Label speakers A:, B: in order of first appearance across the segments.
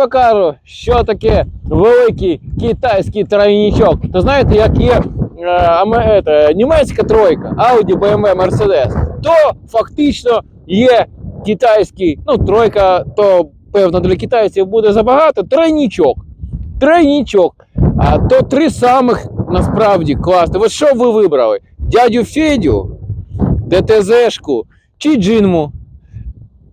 A: покажу, що таке великий китайський тройничок. То знаєте, як є е, ете, німецька тройка, Audi, BMW, Mercedes, то фактично є китайський, ну, тройка, то певно для китайців буде забагато, тройничок. Тройничок. А то три самих насправді класні. От що ви вибрали? Дядю Федю, ДТЗшку чи Джинму?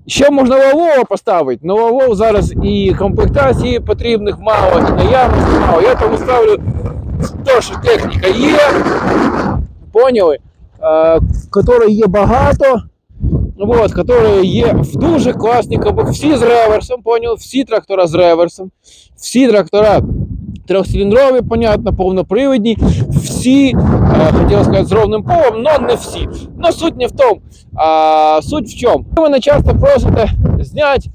A: Ще можна Лавова поставити, але Лавов зараз і комплектації потрібних мало, і наявності мало. Я тому ставлю то, що техніка є, поняли? Е, Которої є багато, вот, которые є в дуже класні комплект- Всі з реверсом, поняли? Всі трактора з реверсом, всі трактора трьохциліндрові, понятно, повнопривідні, всі, е, хотів сказати, з ровним полом, але не всі. Но суть не в тому. А суть в чому? Ви мене часто просите зняти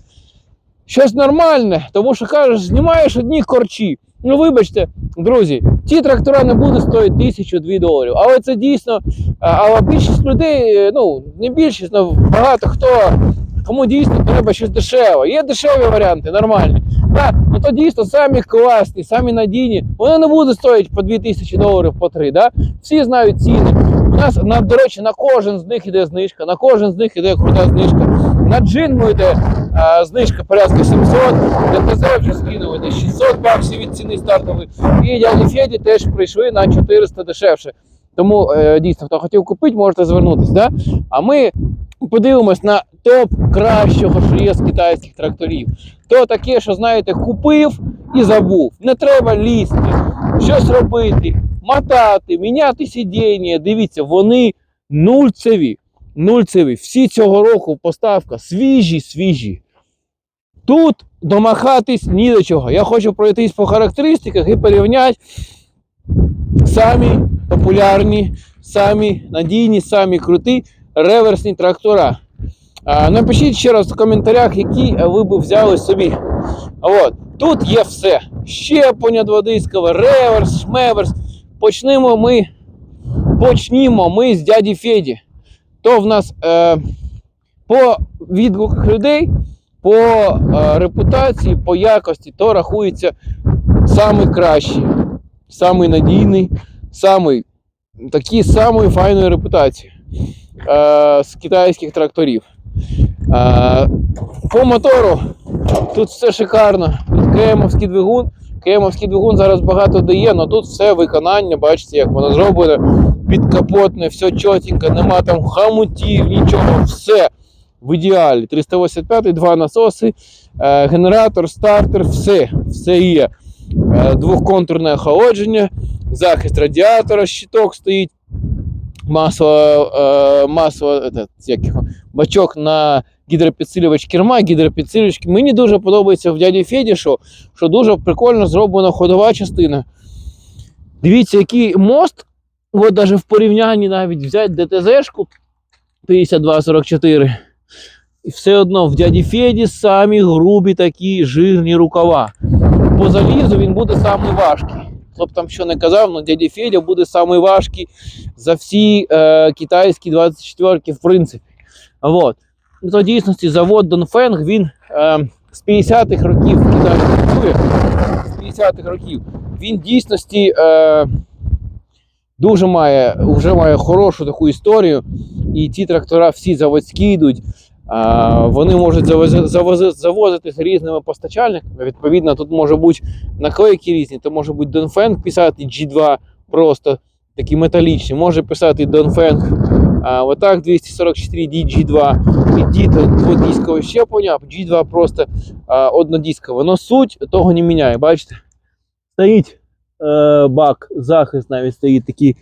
A: щось нормальне, тому що кажеш, знімаєш одні корчі. Ну, вибачте, друзі, ті трактора не будуть стоїти тисячу-дві доларів. Але це дійсно. а, Але більшість людей, е, ну не більшість, але багато хто. Кому дійсно треба щось дешеве. Є дешеві варіанти, нормальні. Так, ну то дійсно самі класні, самі надійні. Вони не будуть стоїти по 2000 доларів по 3. Да? Всі знають ціни. У нас, на, до речі, на кожен з них іде знижка, на кожен з них іде крута знижка. На джинму йде а, знижка порядка 700, ДТЗ вже скинули десь 600 баксів від ціни стартової. І дяді Феді теж прийшли на 400 дешевше. Тому е, дійсно, хто хотів купити, можете звернутися. Да? А ми подивимось на топ кращого, що є з китайських тракторів. То таке, що знаєте, купив і забув. Не треба лізти, щось робити, мотати, міняти сидіння. Дивіться, вони нульцеві. Нульцеві. Всі цього року поставка свіжі, свіжі. Тут домахатись ні до чого. Я хочу пройтись по характеристиках і порівняти самі популярні, самі надійні, самі круті реверсні трактора. Напишіть ще раз в коментарях, які ви б взяли собі. От. Тут є все. Щеплення дводискове, реверс, шмеверс. Почнемо ми. Почнімо ми з дяді Феді. То в нас е, по відгуках людей, по е, репутації, по якості, то рахується самий кращий, самий надійний, самий такий самої файної репутації е, з китайських тракторів. Е, по мотору тут все шикарно. Тут КМовський двигун. КМовський двигун зараз багато дає, але тут все виконання, бачите, як воно зроблено. Підкапотне, все чотенько, нема там хамутів, нічого, все в ідеалі. 385, два насоси, е, генератор, стартер, все, все є. Е, двохконтурне охолодження, захист радіатора, щиток стоїть, масло, е, масло этот, як його, бачок на гідропідсилювач керма, гідропідсилювач. Мені дуже подобається в дяді Феді, що, що дуже прикольно зроблена ходова частина. Дивіться, який мост, от навіть в порівнянні навіть взяти ДТЗ-шку 5244. І все одно в дяді Феді самі грубі такі жирні рукава. По залізу він буде самий важкий. Хто б там що не казав, але дядя Федя буде самий важкий за всі е, китайські 24-ки, в принципі. Вот. Ну, То дійсності завод Донфенг, він е, з 50-х років в Китаї працює. З 50-х років. Він дійсності е, дуже має, вже має хорошу таку історію. І ці трактора всі заводські йдуть. Вони можуть завози, завози, завозити з різними постачальниками. Відповідно, тут може бути наклейки різні, то може бути Донфенг писати G2 просто такі металічні. Може писати Донфенг отак 244 DG2 і D дводискове щеплення, а G2 просто а, однодискове. Но суть того не міняє. Бачите? Стоїть е, бак, захист навіть стоїть такий,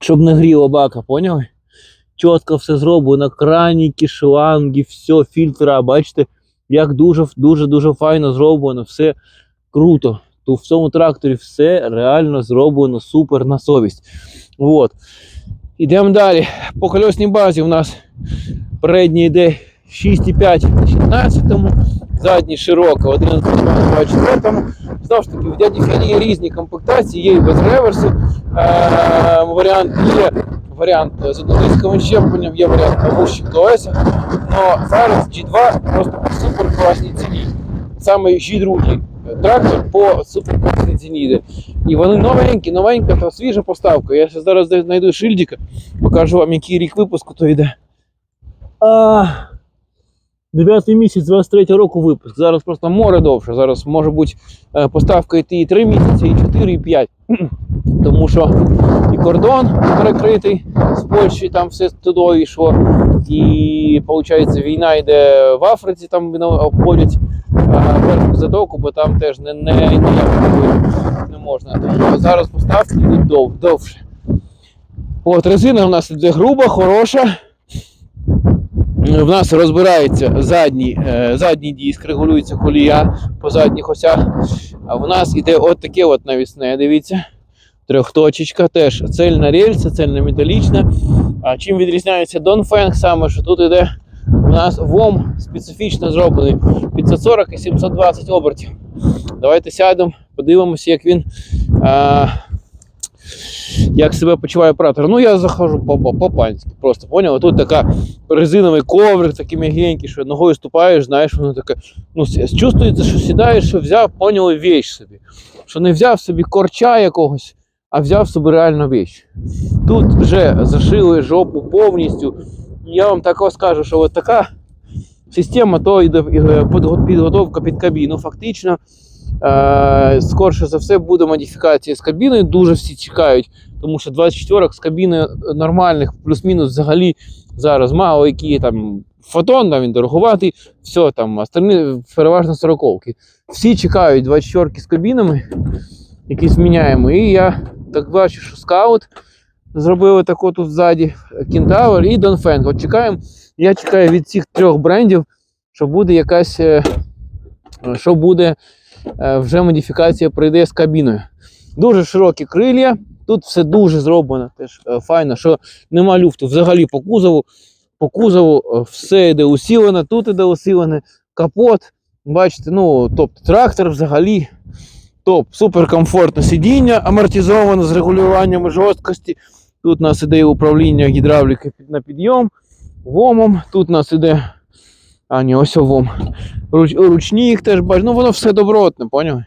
A: щоб не гріло бака, поняли? Чітко все зроблено, краніки, шланги, все, фільтра. Бачите, як дуже дуже дуже файно зроблено, все круто. То в цьому тракторі все реально зроблено супер на совість. От. Ідемо далі. По колесній базі у нас передній йде 6,5 на 16, задній широко, 11 на 24. Знову ж таки, в дяді Феді є різні комплектації, є і без реверсу. Е, варіант є варіант з однодисковим щепленням, є варіант на вущих колесах. Но зараз G2 просто по супер класній ціні. саме G2 трактор по суперкарсі ціні. І вони новенькі, новенька та свіжа поставка. Я ще зараз знайду шильдика, покажу вам, який рік випуску то йде. А, 9 місяць 23 року випуск. Зараз просто море довше. Зараз може бути е, поставка йти і 3 місяці, і 4, і 5. Тому що і кордон перекритий з Польщі, там все туди йшло. І виходить, війна йде в Африці, там обходять затоку, бо там теж не, не, ніяк не можна. Тому зараз поставки йдуть дов, довше. От, резина у нас іде груба, хороша. В нас розбирається задній, е, задній диск, регулюється колія по задніх осях. А в нас іде от таке от навісне, дивіться. Трьохточечка теж цельна рельса, цельна металічна. А чим відрізняється Донфенг саме, що тут іде у нас ВОМ специфічно зроблений 540 і 720 обертів. Давайте сядемо, подивимося, як він. А, як себе почуває оператор. Ну, я по- по-панськи, просто поняв. Тут така резиновий коврик, такий м'ягенький, що ногою ступаєш, знаєш, воно таке. Ну, чувствується, що сідаєш, що взяв, поняли вещь собі. Що не взяв собі корча якогось, а взяв собі реально вещь. Тут вже зашили жопу повністю. Я вам також скажу, що от така система, то е, підготовка під кабіну. Фактично, скорше за все буде модифікація з кабіною. Дуже всі чекають, тому що 24 з кабіною нормальних, плюс-мінус взагалі зараз мало, які там фотон, там він дороговатий, все там, остальні переважно 40-ки. Всі чекають 24 з кабінами, які зміняємо. І я так бачу, що скаут зробили тако тут ззаді, Кентавр і Донфенг. От чекаємо. Я чекаю від цих трьох брендів, що буде якась, е, що буде е, вже модифікація прийде з кабіною. Дуже широкі крилля. Тут все дуже зроблено, теж е, файно, що нема люфту взагалі по кузову. По кузову е, все йде усілене, тут іде усілене, капот. Бачите, ну, тобто трактор взагалі топ, суперкомфортне сидіння, амортизоване з регулюванням жорсткості. Тут у нас іде управління гідравліки на підйом, вомом. Тут у нас іде. А, ні, ось вом. Руч, ручні їх теж бачу. Ну воно все добротне, поняли?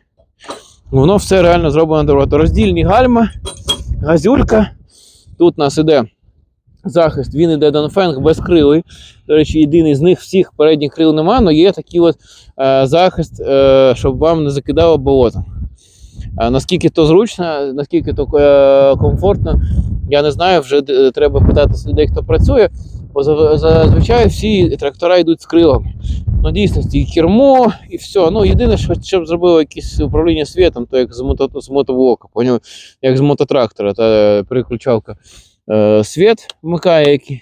A: Воно все реально зроблено добротно. Роздільні гальма, газюлька. Тут у нас іде захист, він іде Донфенг безкрилий. До речі, єдиний з них всіх передніх крил немає, але є такий от е, захист, е, щоб вам не закидало болотом. А наскільки то зручно, наскільки то е, комфортно, я не знаю, вже е, треба питатися людей, хто працює. Бо зазвичай всі трактора йдуть з крилами. Ну, дійсно, і кермо, і все. Ну, єдине, що щоб зробило якесь управління світом, то як з, мото, з мотоблока, поняв? як з мототрактора, та переключалка. Е, світ вмикає який.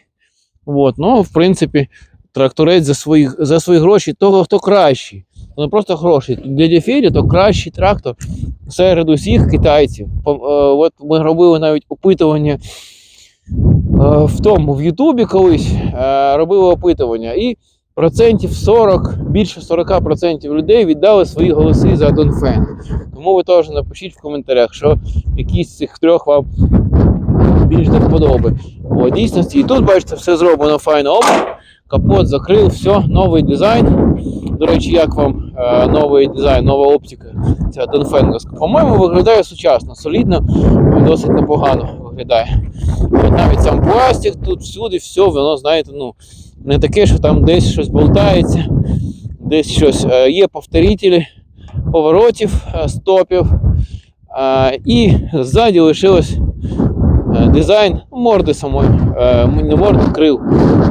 A: От, ну, в принципі, тракторець за свої, за свої гроші, того, хто кращий. Не просто гроші. Для Дефірі то кращий трактор серед усіх китайців. Е, От ми робили навіть опитування е, в тому в Ютубі колись е, робили опитування, і процентів 40, більше 40% людей віддали свої голоси за Донфен. Тому ви теж напишіть в коментарях, що якийсь з цих трьох вам більш до вподоби. О, дійсності, і тут, бачите, все зроблено файно. Оп, капот закрив, все, новий дизайн. До речі, як вам е, новий дизайн, нова оптика, ця Донфенговська. По-моєму, виглядає сучасно, солідно, досить непогано виглядає. От навіть сам пластик, тут всюди, все, воно, знаєте, ну, не таке, що там десь щось болтається, десь щось. Е, є повторителі поворотів, е, стопів. Е, і ззаді лишилось дизайн морди самої, не морди, крил.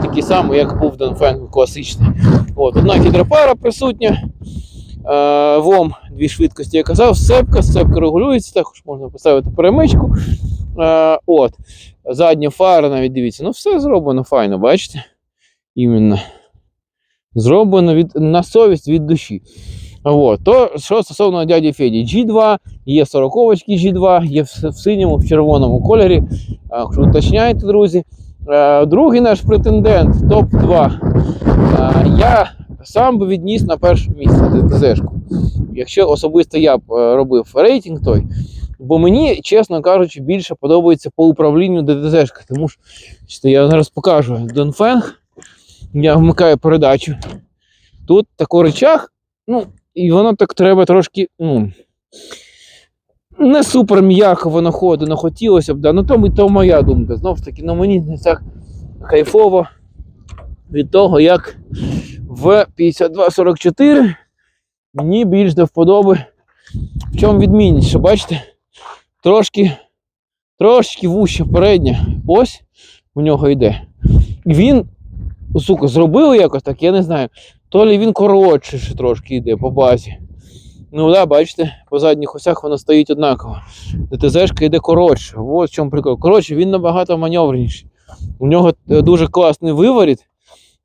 A: Такий самий, як був Донфенг класичний. От, одна гідропара присутня. ВОМ, дві швидкості, я казав, сцепка, сцепка регулюється, також можна поставити перемичку. Е, от. Задня фара, навіть дивіться, ну все зроблено файно, бачите? Іменно. Зроблено від, на совість від душі. От. То, що стосовно дяді Феді, G2, є 40 G2, є в, в синьому, в червоному кольорі. Е, Якщо друзі. Е, Другий наш претендент, топ-2. Е, Я сам би відніс на перше місце ДТЗ-шку. Якщо особисто я б е, робив рейтинг той, бо мені, чесно кажучи, більше подобається по управлінню ДТЗ-шка, тому що я зараз покажу Донфенг. Я вмикаю передачу. Тут такий речах, ну, і воно так треба трошки. ну, Не супер м'яко воно ходить, не хотілося б, да. ну то, то моя думка. Знов таки, ну мені не так кайфово від того, як в 5244 мені більш до вподоби. В чому відмінність, що бачите? Трошки, трошки вуще передня. Ось у нього йде. І він, сука, зробив якось так, я не знаю. То лі він коротше ще трошки йде по базі. Ну да, бачите, по задніх осях воно стоїть однаково. ДТЗшка йде коротше. Ось в чому прикол. Коротше, він набагато маневреніший. У нього е, дуже класний виворіт,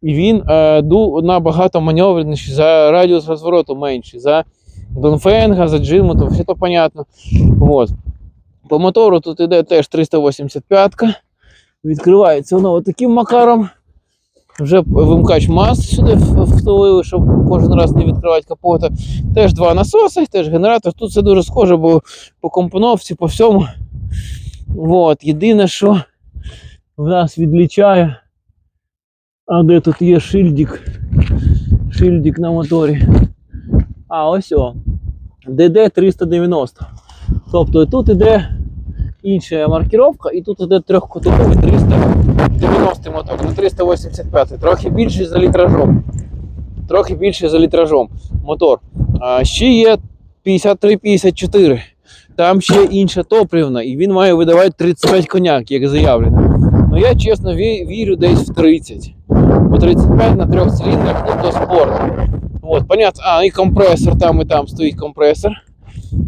A: і він е, набагато маневреніший за радіус розвороту менший. За Донфенга, за Джиму, то все то понятно. Вот. По мотору тут іде теж 385-ка. Відкривається воно таким макаром. Вже вимкач мас сюди втулили, щоб кожен раз не відкривати капота. Теж два насоси, теж генератор. Тут все дуже схоже, бо по компоновці, по всьому. От. Єдине, що в нас відлічає. А де тут є шильдик? Шильдик на моторі. А, ось о. ДД 390. Тобто тут іде інша маркіровка, і тут іде трьохкутовий 390 мотор, не 385, трохи більший за літражом. Трохи більший за літражом мотор. А ще є 53-54. Там ще інша топливна, і він має видавати 35 коняк, як заявлено. Ну я чесно вірю десь в 30. Бо 35 на трьох циліндрах ну, то спорт. От, понятно. А, і компресор, там і там стоїть компресор.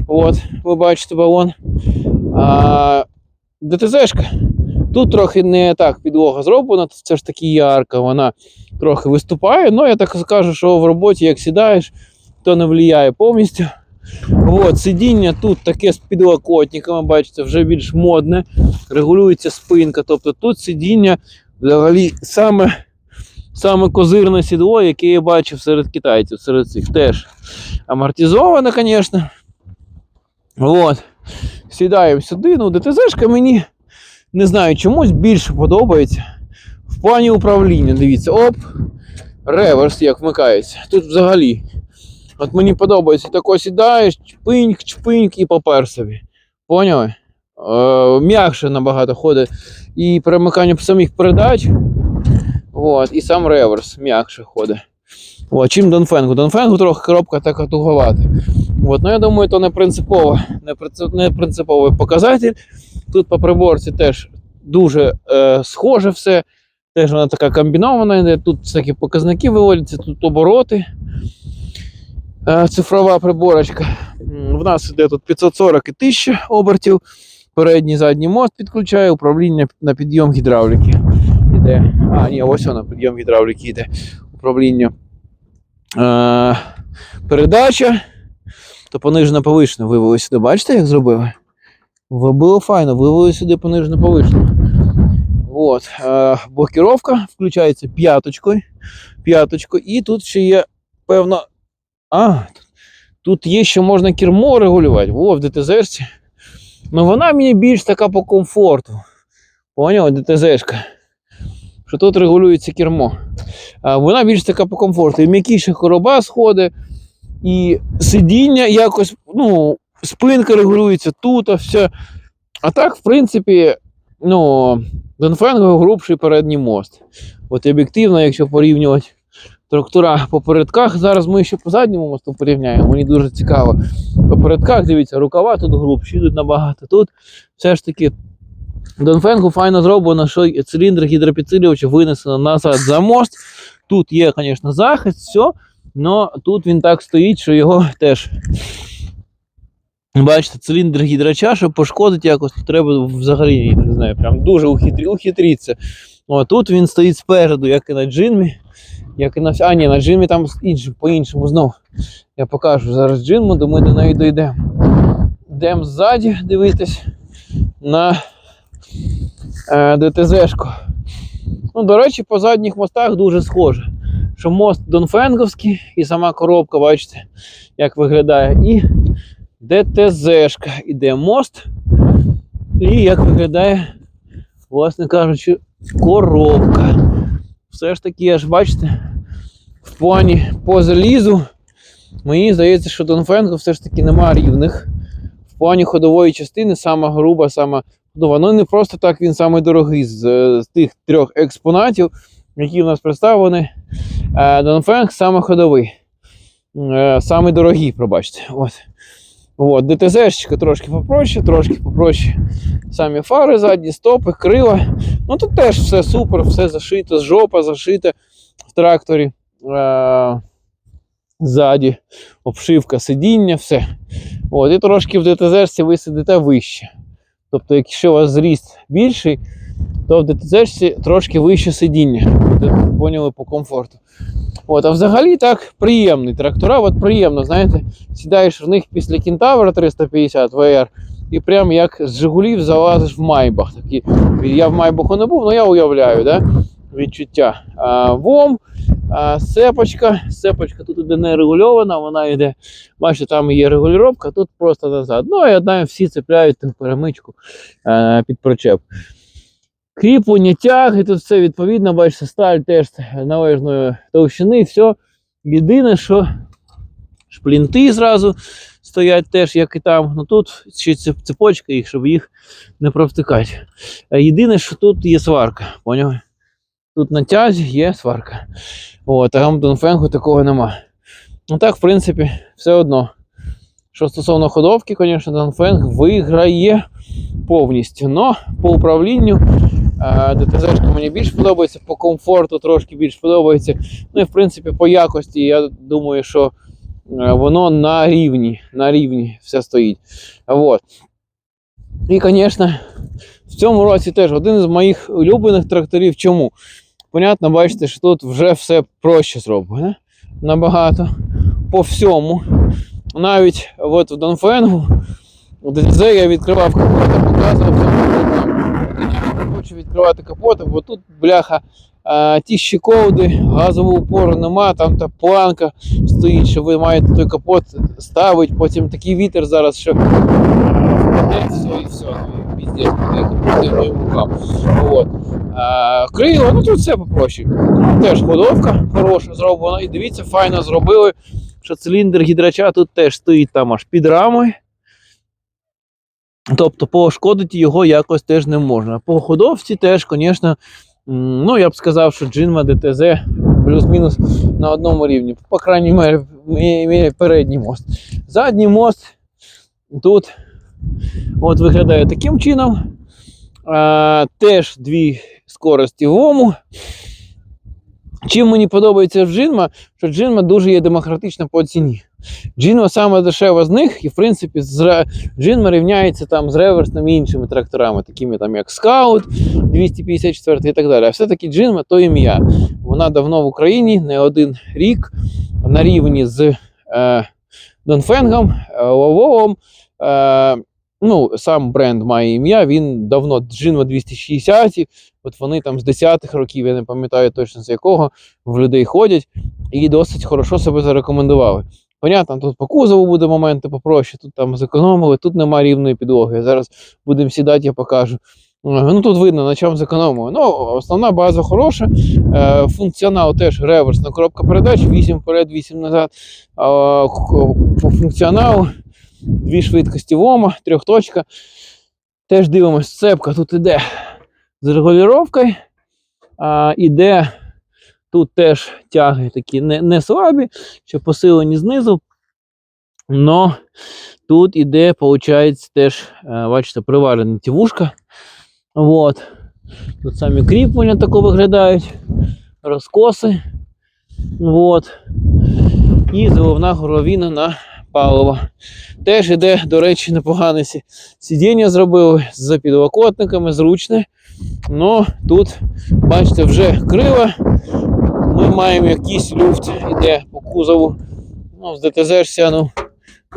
A: От, ви бачите балон. А, ДТЗшка. Тут трохи не так підлога зроблена, це ж таки ярка, вона трохи виступає. Ну, я так скажу, що в роботі, як сідаєш, то не впливає повністю. От, сидіння тут таке з підлокотниками, бачите, вже більш модне. Регулюється спинка. Тобто тут сидіння взагалі саме, саме козирне сідло, яке я бачив серед китайців, серед цих теж амортизоване, звісно. Сідаємо сюди. Ну, ДТЗшка мені не знаю, чомусь більше подобається. В плані управління, дивіться, оп, реверс як вмикається. Тут взагалі. От мені подобається, тако сідаєш, чпиньк, чпиньк і попер собі. Поняли? Е, м'якше набагато ходить. І перемикання самих передач. От, і сам реверс м'якше ходить. От, чим Донфенгу. Донфенгу трохи коробка така туговата. От, ну я думаю, то не принципово, не, принцип- не принциповий показатель. Тут по приборці теж дуже е, схоже все. Теж вона така комбінована, йде. тут всякі показники виводяться, тут обороти. Е, цифрова приборочка. В нас іде тут 540 і 1000 обертів. Передній задній мост підключає, управління на підйом гідравліки. Іде. А, ні, ось воно, підйом гідравліки йде. Управління. Е, передача. То понижено повишено вивели сюди. Бачите, як зробили? Було файно, вивели сюди понижено повишено. От. Е, блокіровка включається п'яточкою. П'яточкою. І тут ще є певно. А, тут є ще можна кермо регулювати. Во, в ДТЗ-шці. Ну вона мені більш така по комфорту. Поняв, ДТЗ-шка. Що тут регулюється кермо. Вона більш така по комфорту. І м'якіша короба сходить, і сидіння якось, ну, спинка регулюється тут, а все. А так, в принципі, ну, Донфенго грубший передній мост. От об'єктивно, якщо порівнювати трактора по передках, зараз ми ще по задньому мосту порівняємо. Мені дуже цікаво. По передках, дивіться, рукава тут грубші, тут набагато. Тут все ж таки Донфенгу файно зроблено, що циліндр гідропідсилювача винесено назад за мост. Тут є, звісно, захист, все. але тут він так стоїть, що його теж. Бачите, циліндр гідрача, щоб пошкодити якось, треба взагалі, я не знаю, прям дуже ухитрі, ухитріться. О, тут він стоїть спереду, як і на джинмі. Як і на А, ні, на джинмі там по-іншому знов. Я покажу зараз джинму, то ми до неї дійдемо. Йдемо ззаді дивитись на ДТЗшку. Ну, до речі, по задніх мостах дуже схоже. Що мост Донфенговський і сама коробка, бачите, як виглядає. І ДТЗшка. Іде мост. І як виглядає, власне кажучи, коробка. Все ж таки, аж бачите, в плані по залізу Мені здається, що Донфенго все ж таки нема рівних. В плані ходової частини сама груба, сама Ну не просто так він самий дорогий з, з тих трьох експонатів, які в нас представлені. Е, Донфенг саме ходовий. Е, самий дорогий, пробачте. От. От, ДТЗ-щика трошки попроще, трошки попроще. Самі фари задні, стопи, крила. Ну тут теж все супер, все зашито, жопа зашита в тракторі. Е- ззаді, обшивка, сидіння, все. От, і трошки в ДТЗ ви сидите вище. Тобто, якщо у вас зріст більший, то в ДТЗ трошки вище сидіння. Поняли по комфорту. От, а взагалі так приємний трактора, от приємно, знаєте, сідаєш в них після Кентавра 350 VR, і прям як з Жигулів залазиш в Майбах. Такі, я в Майбаху не був, але я уявляю, да? відчуття. А, ВОМ, а, сепочка. Сепочка тут іде не регульована, вона йде, бачите, там є регулювання, тут просто назад. Ну і одна всі цепляють перемичку під причеп. Кріплення, тяги, тут все відповідно, бачите, сталь теж належної товщини, все. Єдине, що шплінти зразу стоять теж, як і там. Ну тут ще цепочка їх, щоб їх не провтикати. Е, Єдине, що тут є сварка, поняли? Тут на тязі є сварка. От, а там в Донфенгу такого нема. Ну так, в принципі, все одно. Що стосовно ходовки, звісно, Донфенг виграє повністю. Но по управлінню е, ДТЗ мені більш подобається, по комфорту трошки більш подобається. Ну і в принципі по якості, я думаю, що е, воно на рівні, на рівні все стоїть. Вот. І, звісно, в цьому році теж один з моїх улюблених тракторів. Чому? Понятно, бачите, що тут вже все проще зроблено. Набагато. По всьому. Навіть от в Донфенгу ДТЗ я відкривав капот, показував цьому не хочу відкривати капот, бо тут бляха. А, ті щеколди, газового упору нема, там та планка стоїть, що ви маєте той капот ставити, потім такий вітер зараз, що впаде, все і все. От. А, крило, ну тут все попроще. Теж ходовка хороша зроблена. І дивіться, файно зробили, що циліндр гідрача тут теж стоїть там аж під рамою. Тобто пошкодити його якось теж не можна. По ходовці теж, звісно, ну я б сказав, що Джинма ДТЗ плюс-мінус на одному рівні. По крайній мере, передній мост. Задній мост тут от виглядає таким чином. А, теж дві скорості ВОМу. Чим мені подобається Джинма, що Джинма дуже є демократична по ціні. Джинма саме дешева з них, і в принципі з Джинма рівняється там з реверсними іншими тракторами, такими там як Scout 254 і так далі. А все-таки Джинма то ім'я. Вона давно в Україні, не один рік, на рівні з е, Донфенгом, е, Лавовом. Е, ну, сам бренд має ім'я, він давно Джинма 260, от вони там з 10-х років, я не пам'ятаю точно з якого, в людей ходять і досить хорошо себе зарекомендували. Понятно, тут по кузову буде моменти попроще, тут там зекономили, тут немає рівної підлоги. Зараз будемо сідати, я покажу. Ну тут видно, на чому зекономили. Ну, основна база хороша, е, функціонал теж реверсна коробка передач, 8 вперед, 8 назад. Функціоналу дві швидкості ВОМа, трьохточка. Теж дивимось, цепка тут іде з регулюванням, а, іде тут теж тяги такі не, не слабі, що посилені знизу. Но тут іде, виходить, теж, е, бачите, приварена тівушка. Вот. Тут самі кріплення тако виглядають, розкоси. Вот. І заливна горовіна на паливо. Теж іде, до речі, непогане сидіння зробили з підлокотниками, зручне. Но тут, бачите, вже крила. Ми маємо якийсь люфт, іде по кузову. Ну, з ДТЗ ну,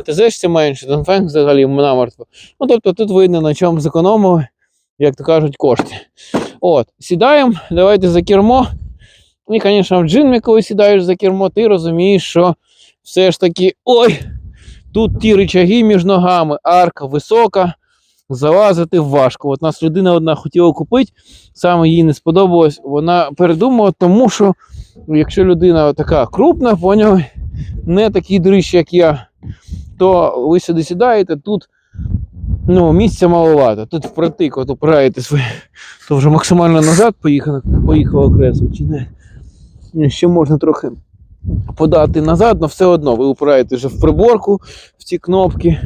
A: ДТЗ менше, Донфенг взагалі намертво. Ну, тобто тут видно, на чому зекономили, як то кажуть, кошти. От, сідаємо, давайте за кермо. І, звісно, в джинмі, коли сідаєш за кермо, ти розумієш, що все ж таки, ой, тут ті рычаги між ногами, арка висока, залазити важко. От нас людина одна хотіла купити, саме їй не сподобалось. Вона передумала, тому що якщо людина така крупна, поняв, не такий дрищ, як я, то ви сюди сідаєте, тут ну, місця маловато. Тут впритик, от опираєтесь ви, то вже максимально назад поїхало, поїхало кресло, чи не? Ще можна трохи подати назад, але все одно ви упираєте вже в приборку, в ці кнопки.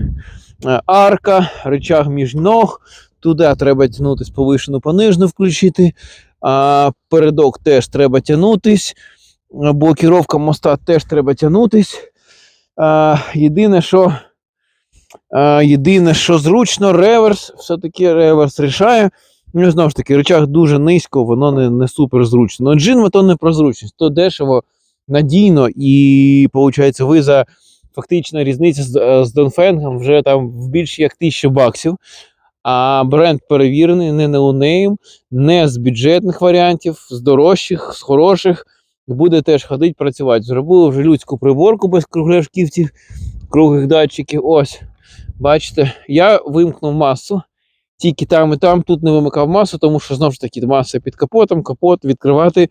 A: Е, Арка, рычаг між ног. Туди треба тягнутись повишену понижну включити. А передок теж треба тягнутись. Блокіровка моста теж треба тягнутись. А, єдине, що, а, єдине, що зручно, реверс, все-таки реверс рішає. Ну, знову ж таки, рычаг дуже низько, воно не, не супер зручно. Ну, джинма то не про зручність, то дешево, надійно, і виходить, ви за фактично різниця з, е, з Донфенгом вже там в більше як 1000 баксів. А бренд перевірений, не неонейм, не з бюджетних варіантів, з дорожчих, з хороших. Буде теж ходити працювати. Зробили вже людську приборку без кругляшків цих круглих датчиків. Ось. Бачите, я вимкнув масу. Тільки там і там тут не вимикав масу, тому що знову ж таки маса під капотом, капот відкривати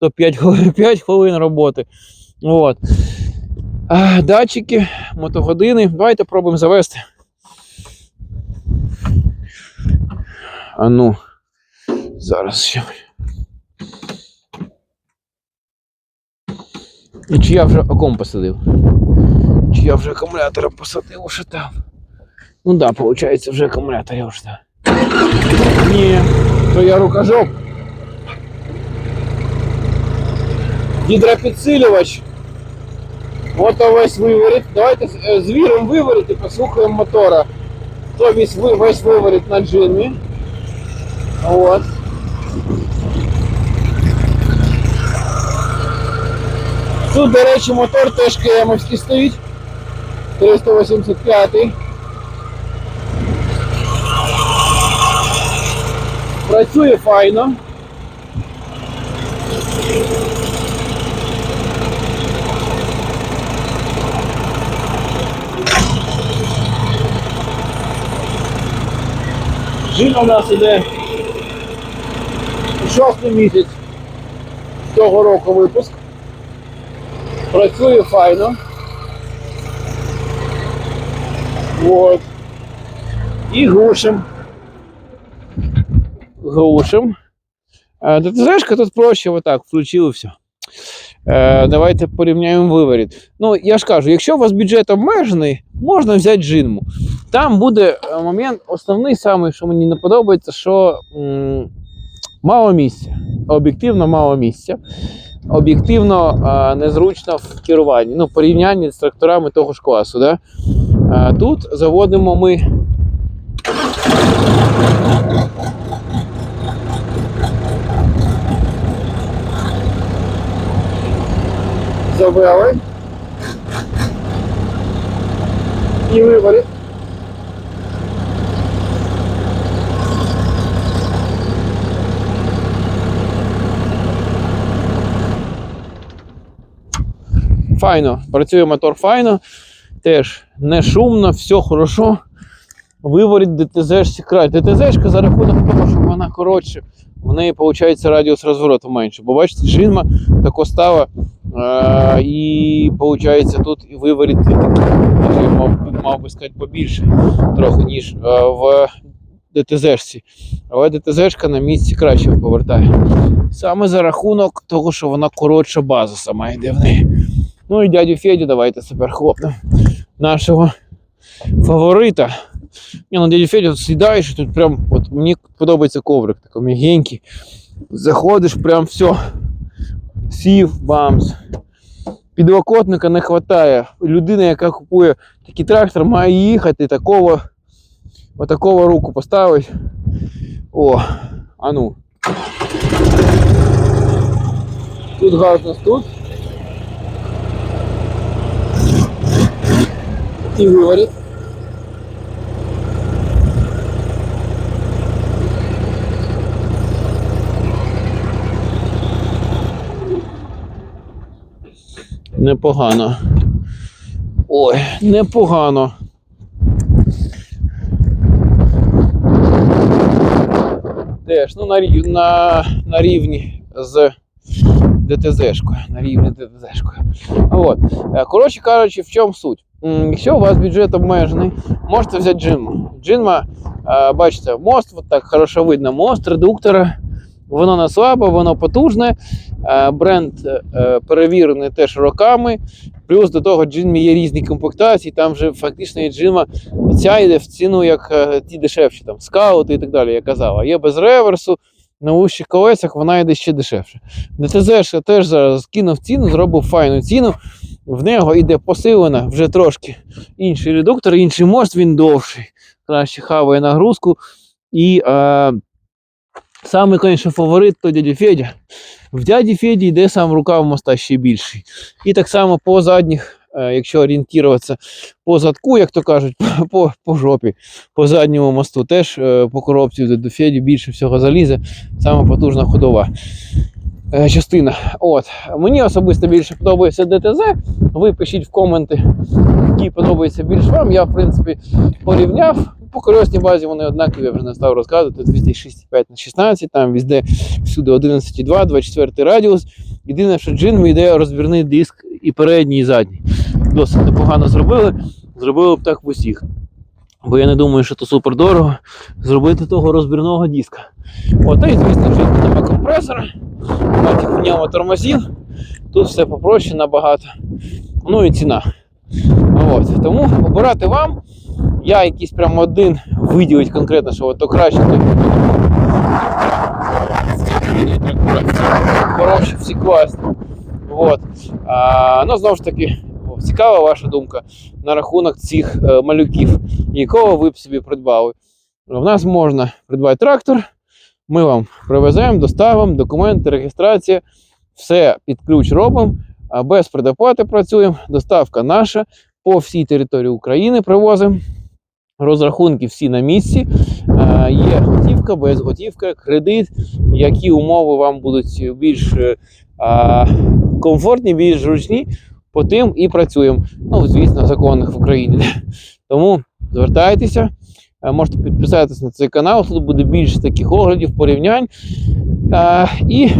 A: то 5 хвилин, 5 хвилин роботи. От. Датчики, мотогодини. Давайте пробуємо завести. А ну, зараз ще. І чи я вже оком посадив? Чи я вже акумулятора посадив уже там? Ну так, да, виходить, вже акумулятор я вже там. Ні, то я рукожоп. Гідропідсилювач. От весь виворіт. Давайте е, звіримо виворіт і послухаємо мотора. То весь, весь виворіт на джинмі. От. Тут, до речі, мотор теж КМовський стоїть. 385. Працює файно. Жина у нас іде шостий місяць цього року випуск. Працює файно. Вот. І глушим. Глушим. Е, ДТЗшка тут проще, отак, включили все. Е, давайте порівняємо виворіт. Ну, я ж кажу, якщо у вас бюджет обмежений, можна взяти джинму. Там буде е, момент, основний самий, що мені не подобається, що м, мало місця. Об'єктивно мало місця. Об'єктивно е, незручно в керуванні. Ну, порівнянні з тракторами того ж класу. Да? Е, тут заводимо ми. Завели. І виворіт. Файно, працює мотор файно, теж не шумно, все хорошо. Виворіт ДТЗ край. ДТЗ за рахунок того, що вона коротше, в неї виходить радіус розвороту менше. Бо бачите, жинма тако стала. І виходить тут і виворіт мав, мав би сказати побільше трохи, ніж в ДТЗ-шці. Але ДТЗ-шка на місці краще повертає. Саме за рахунок того, що вона коротша база сама йде в неї. Ну і дядю Федю, давайте тепер хлопнемо нашого фаворита. Ну дядю Федю тут сідаєш, і тут прям от мені подобається коврик, такий м'ягенький. Заходиш, прям все. Сів, бамс. Підлокотника не вистачає. Людина, яка купує такий трактор, має їхати такого, отакого руку поставить. О, а ну. Тут газ нас тут. І виворіт. Непогано. Ой, непогано. Теж, ну, на, на, на рівні з ДТЗ-шкою, на рівні ДТЗ-шкою. От. Е, Коротше кажучи, в чому суть? Якщо у вас бюджет обмежений, можете взяти джинму. Джинма, е, бачите, мост, от так хорошо видно, мост редуктора. Воно не слабе, воно потужне. Е, Бренд е, перевірений теж роками. Плюс до того джинмі є різні комплектації, там вже фактично є джинма, ця йде в ціну, як е, ті дешевші, там скаути і так далі, я казав. А є без реверсу, на вищих колесах вона йде ще дешевше. ДТЗ теж зараз кинув ціну, зробив файну ціну. В нього йде посилена вже трошки інший редуктор, інший мост, він довший, краще хаває нагрузку. І е, саме, звісно, фаворит то дядя Федя. В дяді Феді йде сам рукав моста ще більший. І так само по задніх, е, якщо орієнтуватися по задку, як то кажуть, по, по жопі, по задньому мосту, теж е, по коробці до Феді більше всього залізе, саме потужна ходова частина. От. Мені особисто більше подобається ДТЗ. Ви пишіть в коменти, які подобається більш вам. Я, в принципі, порівняв. По кольосній базі вони однакові, я вже не став розказувати. Тут 6,5 на 16, там везде всюди 11,2, 24 радіус. Єдине, що джин йде розбірний диск і передній, і задній. Досить непогано зробили. Зробили б так в усіх. Бо я не думаю, що це супер дорого зробити того розбірного диска. От, і звісно, вже нема компресора, немає в ньому тормозів. Тут все попроще набагато. Ну і ціна. От. Тому обирати вам. Я якийсь прям один виділить конкретно, що то краще, то хороші, всі класні. От. А, ну, знову ж таки, цікава ваша думка на рахунок цих е, малюків, якого ви б собі придбали. В нас можна придбати трактор, ми вам привеземо, доставимо, документи, реєстрація, все під ключ робимо, без предоплати працюємо, доставка наша по всій території України привозимо. Розрахунки всі на місці. Е, Є готівка, безготівка, кредит, які умови вам будуть більш е, комфортні, більш зручні, по тим і працюємо. Ну, звісно, законних в Україні. Тому звертайтеся, е, можете підписатися на цей канал, тут буде більше таких оглядів, порівнянь е, і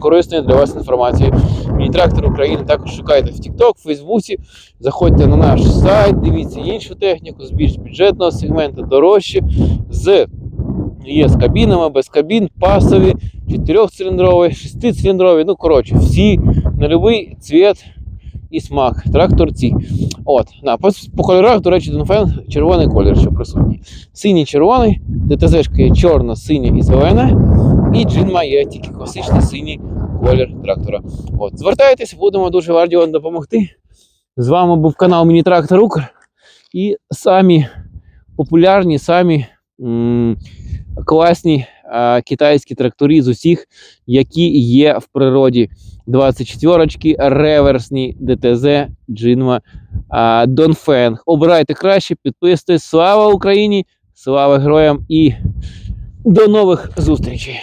A: корисної для вас інформації. Міні-трактор України також шукайте в TikTok, в Фейсбуці, заходьте на наш сайт, дивіться іншу техніку з більш бюджетного сегменту, дорожче, з є з кабінами, без кабін, пасові, 4-циліндрові, 6-циліндрові, ну коротше, всі на будь-який цвіт і смак. Тракторці. От, на, по, по кольорах, до речі, Донфен червоний колір, що присутній. Синій червоний, ДТЗшка є чорна, синя і зелена. І джинма є тільки класичний синій колір трактора. От, звертайтеся, будемо дуже раді вам допомогти. З вами був канал Міні Трактор Укр. І самі популярні, самі м, класні китайські трактори з усіх, які є в природі. 24-очки, реверсні ДТЗ, Джинма, Донфенг. Обирайте краще, підписуйтесь. Слава Україні! Слава героям і до нових зустрічей!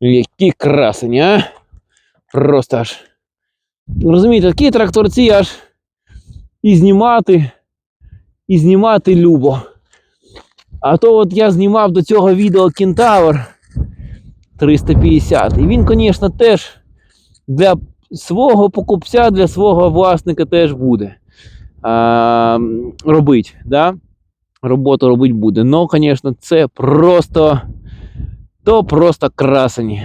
A: Які красені, а? Просто аж. Розумієте, такі тракторці аж і знімати, і знімати любо. А то от я знімав до цього відео Кентавр 350. І він, звісно, теж для свого покупця, для свого власника теж буде а, робити. Да? Роботу робити буде. Ну, звісно, це просто то просто красені.